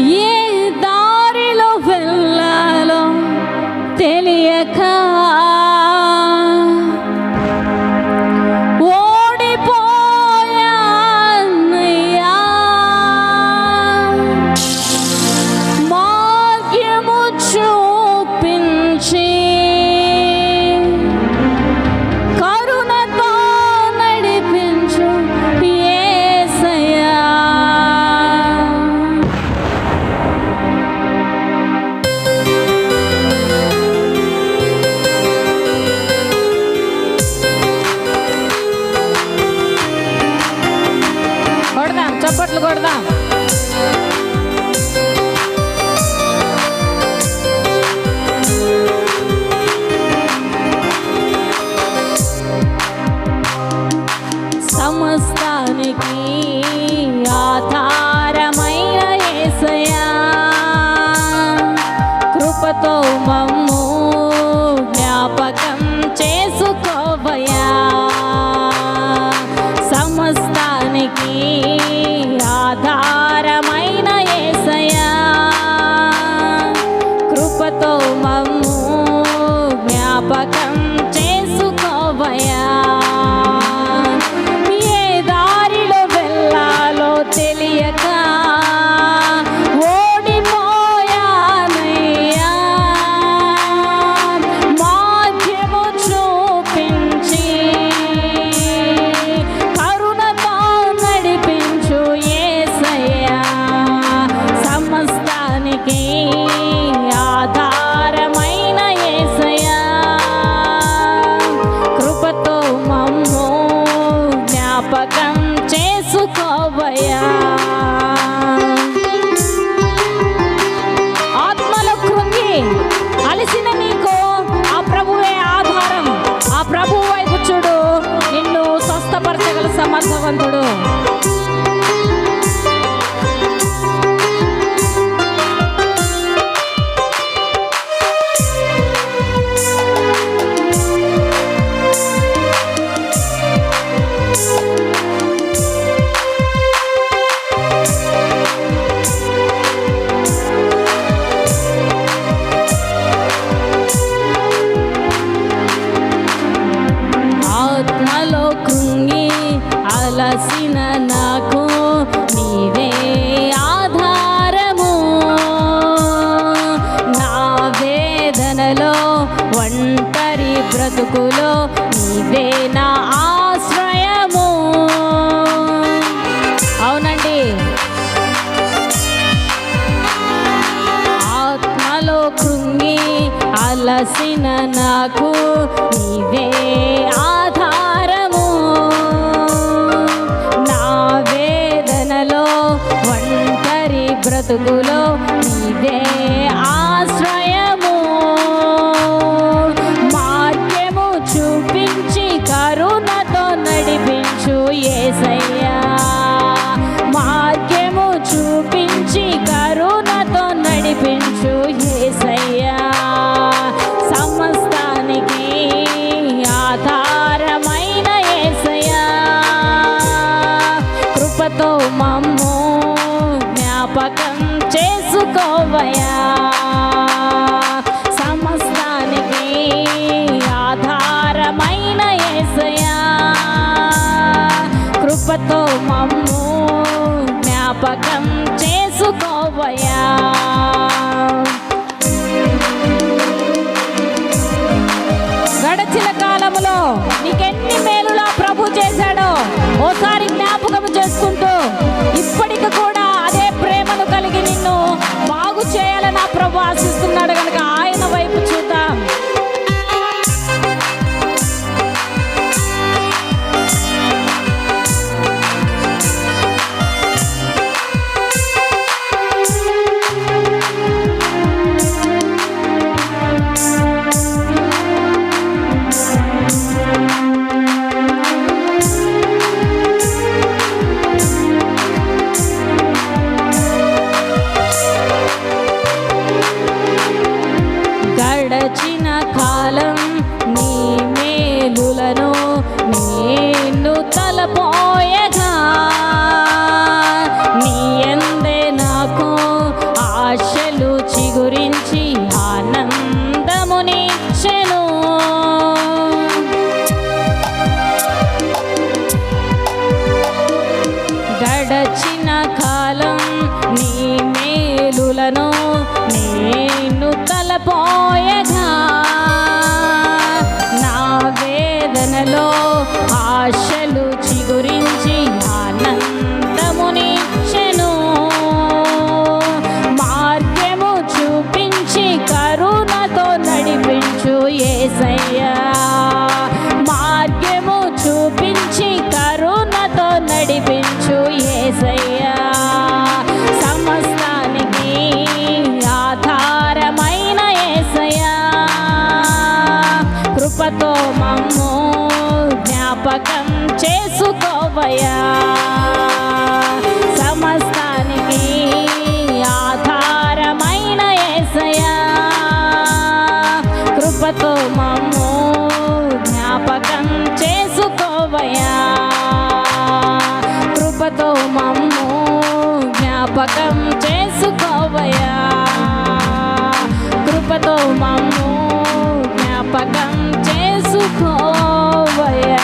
ఏ దారిలో వెళ్ళాలో తెలియక పాడుదాం సమస్తానికి ఆధారమైన ఏసయా కృపతో మమ్ము నాకు నీవే ఆధారము. నా వేదనలో ఒంటరి నా అవునండి. ఆత్మలో అలసిన నాకు నడిపించు ఏసయ్యా. సమస్తానికి ఆధారమైన ఏసయ్యా. కృపతో మమ్ము జ్ఞాపకం చేసుకోవయా సమస్తానికి ఆధారమైన ఏసయ్యా. కృపతో మమ్ము జ్ఞాపకం చేసుకోవయా గడిచిన నీకే గడచిన కాలం నీ మేలులను నేను ప్రేమతో మమ్ము జ్ఞాపకం చేసుకోవయా సమస్తానికి ఆధారమైన ఏసయా కృపతో మమ్ము జ్ఞాపకం చేసుకోవయా కృపతో మమ్ము జ్ఞాపకం చేసుకోవయా కృపతో మమ్ము జ్ఞాపకం Oh, é